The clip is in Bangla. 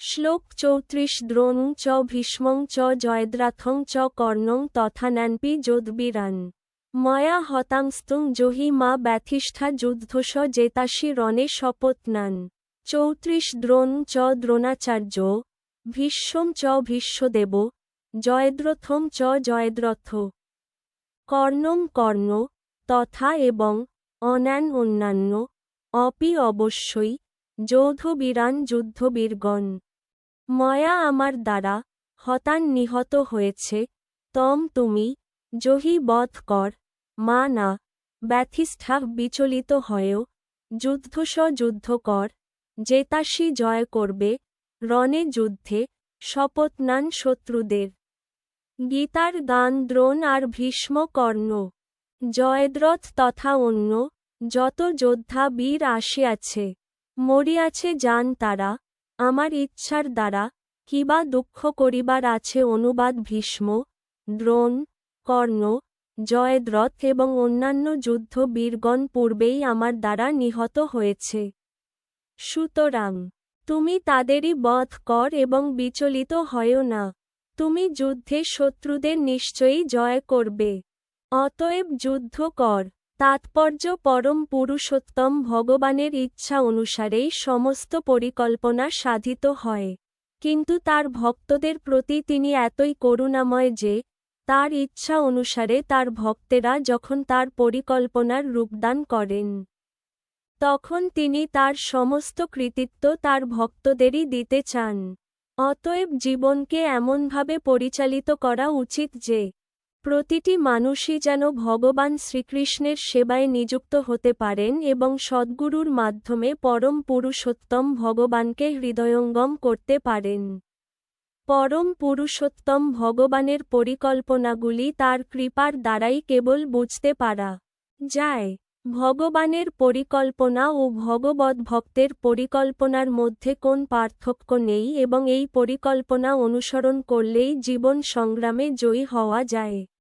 শ্লোক চৌত্রিশ দ্রোণ চ ভীষ্মং চ জয়দ্রাথং চ কর্ণং তথা ন্যানপি যোদ্বিরান। ময়া হতাংস্তুং জহি মা ব্যথিষ্ঠা যুদ্ধস জেতাসি রণে শপথনান চৌত্রিশ দ্রোণ চ দ্রোণাচার্য, ভীষ্ম চ ভীষ্মদেব জয়দ্রথম চ জয়দ্রথ। কর্ণম কর্ণ তথা এবং অন্যান অন্যান্য, অপি অবশ্যই যৌধবীরান যুদ্ধবীরগণ। ময়া আমার দ্বারা হতান নিহত হয়েছে, তম তুমি জহি বধ কর, মা না, ব্যথিষ্ঠা বিচলিত হয়েও, যুদ্ধস যুদ্ধ কর, জেতাসি জয় করবে, রণে যুদ্ধে শপথনান শত্রুদের। গীতার গান দ্রোণ আর ভীষ্ম কর্ণ, জয়দ্রথ তথা অন্য যত যোদ্ধা বীর আসিয়াছে, মরিয়াছে যান তারা আমার ইচ্ছার দ্বারা কিবা দুঃখ করিবার আছে অনুবাদ ভীষ্ম, দ্রোণ, কর্ণ, জয়দ্রথ এবং অন্যান্য যুদ্ধ বীরগণ পূর্বেই আমার দ্বারা নিহত হয়েছে। সুতরাং তুমি তাদেরই বধ কর এবং বিচলিত হয়ও না। তুমি যুদ্ধে শত্রুদের নিশ্চয়ই জয় করবে। অতএব যুদ্ধ কর। তাৎপর্য পরম পুরুষোত্তম ভগবানের ইচ্ছা অনুসারেই সমস্ত পরিকল্পনা সাধিত হয়। কিন্তু তার ভক্তদের প্রতি তিনি এতই করুণাময় যে, তার ইচ্ছা অনুসারে তার ভক্তেরা যখন তার পরিকল্পনার রূপদান করেন, তখন তিনি তার সমস্ত কৃতিত্ব তার ভক্তদেরই দিতে চান। অতএব জীবনকে এমনভাবে পরিচালিত করা উচিত যে প্রতিটি মানুষই যেন ভগবান শ্রীকৃষ্ণের সেবায় নিযুক্ত হতে পারেন এবং সদ্গুরুর মাধ্যমে পরম পুরুষোত্তম ভগবানকে হৃদয়ঙ্গম করতে পারেন। পরম পুরুষোত্তম ভগবানের পরিকল্পনাগুলি তার কৃপার দ্বারাই কেবল বুঝতে পারা যায়। ভগবানের পরিকল্পনা ও ভগবত ভক্তের পরিকল্পনার মধ্যে কোন পার্থক্য নেই এবং এই পরিকল্পনা অনুসরণ করলেই জীবন সংগ্রামে জয়ী হওয়া যায়।